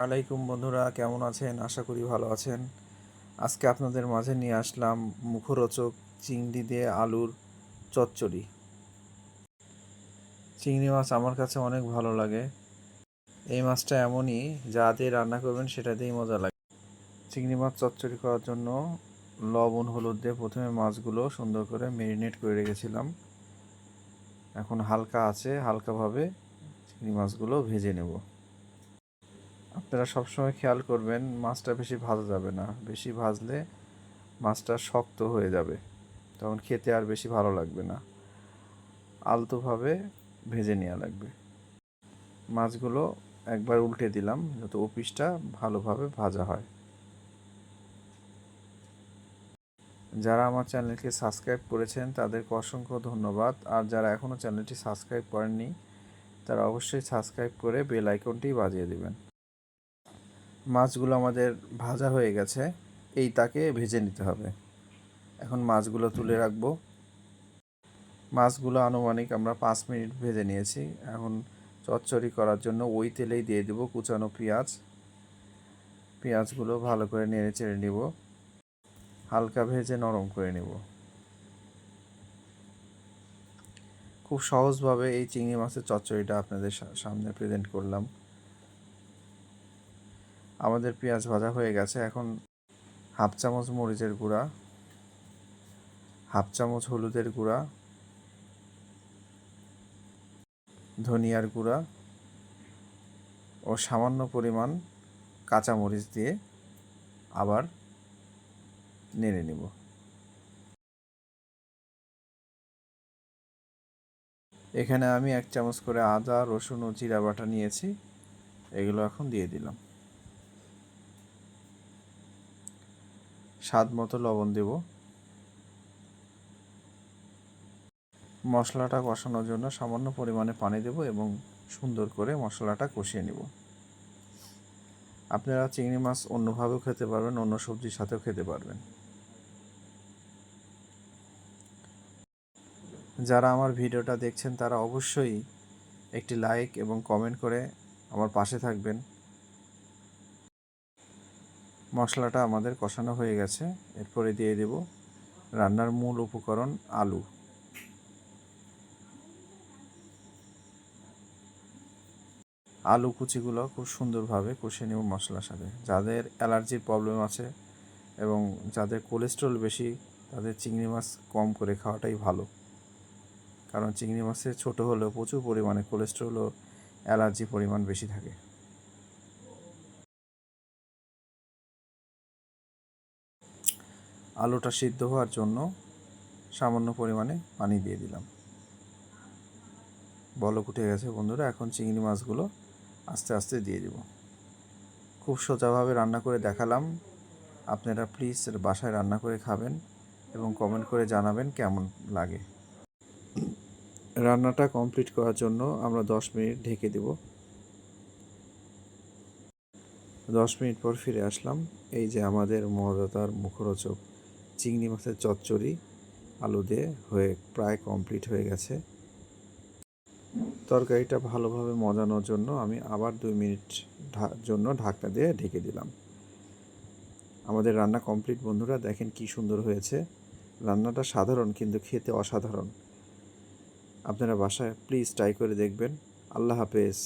আলাইকুম বন্ধুরা, কেমন আছেন? আশা করি ভালো আছেন। আজকে আপনাদের মাঝে নিয়ে আসলাম মুখরোচক চিংড়ি দিয়ে আলুর চচ্চড়ি। চিংড়ি মাছ আমার কাছে অনেক ভালো লাগে। এই মাছটা এমনই, যা দিয়ে রান্না করবেন সেটা দিয়েই মজা লাগে। চিংড়ি মাছ চচ্চড়ি করার জন্য লবণ, হলুদ দিয়ে প্রথমে মাছগুলো সুন্দর করে মেরিনেট করে রেখেছিলাম। এখন হালকা আছে, হালকাভাবে চিংড়ি মাছগুলো ভেজে নেব। আপনারা সবসময় খেয়াল করবেন, মাছটা বেশি ভাজা যাবে না। বেশি ভাজলে মাছটা শক্ত হয়ে যাবে। তখন খেতে আর বেশি ভালো লাগবে না। আলতোভাবে ভেজে নেওয়া লাগবে। মাছগুলো একবার উল্টে দিলাম, যাতে ওপিসটা ভালোভাবে ভাজা হয়। যারা আমার চ্যানেলকে সাবস্ক্রাইব করেছেন, তাদেরকে অসংখ্য ধন্যবাদ। আর যারা এখনও চ্যানেলটি সাবস্ক্রাইব করেননি, তারা অবশ্যই সাবস্ক্রাইব করে বেল আইকনটি বাজিয়ে দেবেন। মাছগুলো আমাদের ভাজা হয়ে গেছে, এই তাকে ভেজে নিতে হবে। এখন মাছগুলো তুলে রাখব। মাছগুলো আনুমানিক আমরা পাঁচ মিনিট ভেজে নিয়েছি। এখন চচ্চড়ি করার জন্য ওই তেলেই দিয়ে দেবো কুচানো পেঁয়াজ। পেঁয়াজগুলো ভালো করে নেড়ে চেড়ে নিব। হালকা ভেজে নরম করে নেব। খুব সহজভাবে এই চিংড়ি মাছের চচ্চড়িটা আপনাদের সামনে প্রেজেন্ট করলাম। আমাদের পেঁয়াজ ভাজা হয়ে গেছে, এখন হাফ চামচ মরিচের গুঁড়া, হাফ চামচ হলুদের গুঁড়া, ধনিয়ার গুঁড়া ও সামান্য পরিমাণ কাঁচামরিচ দিয়ে আবার নেড়ে নেব। এখানে আমি এক চামচ করে আদা, রসুন ও জিরা বাটা নিয়েছি, এগুলো এখন দিয়ে দিলাম। স্বাদ মতো লবণ দেব। মশলাটা কষানোর জন্য সামান্য পরিমাণে পানি দেব এবং সুন্দর করে মশলাটা কষিয়ে নেব। আপনারা চিংড়ি মাছ অন্যভাবেও খেতে পারবেন, অন্য সবজির সাথেও খেতে পারবেন। যারা আমার ভিডিওটা দেখছেন, তারা অবশ্যই একটি লাইক এবং কমেন্ট করে আমার পাশে থাকবেন। মশলাটা আমাদের কষানো হয়ে গেছে। এরপরে দিয়ে দেব রান্নার মূল উপকরণ আলু। আলু কুচিগুলো খুব সুন্দরভাবে কষিয়ে নেব মশলার সাথে। যাদের অ্যালার্জির প্রবলেম আছে এবং যাদের কোলেস্ট্রল বেশি, তাদের চিংড়ি মাছ কম করে খাওয়াটাই ভালো। কারণ চিংড়ি মাছে ছোটো হলেও প্রচুর পরিমাণে কোলেস্ট্রল ও অ্যালার্জি পরিমাণ বেশি থাকে। আলুটা সিদ্ধ হওয়ার জন্য সামান্য পরিমাণে পানি দিয়ে দিলাম। বলক উঠে গেছে বন্ধুরা, এখন চিংড়ি মাছগুলো আস্তে আস্তে দিয়ে দেব। খুব সোজাভাবে রান্না করে দেখালাম। আপনারা প্লিজ বাসায় রান্না করে খাবেন এবং কমেন্ট করে জানাবেন কেমন লাগে। রান্নাটা কমপ্লিট করার জন্য আমরা দশ মিনিট ঢেকে দেব। দশ মিনিট পর ফিরে আসলাম। এই যে আমাদের মজাদার মুখরোচক চিংড়ি মাছের চচ্চড়ি, আলু দিয়ে হয়ে প্রায় কমপ্লিট হয়ে গেছে। তরকারিটা ভালোভাবে মজানোর জন্য আমি আবার দুই মিনিট জন্য ঢাকনা দিয়ে ঢেকে দিলাম। আমাদের রান্না কমপ্লিট বন্ধুরা দেখেন কি সুন্দর হয়েছে। রান্নাটা সাধারণ কিন্তু খেতে অসাধারণ। আপনারা বাসায় প্লিজ ট্রাই করে দেখবেন। আল্লাহ হাফেজ।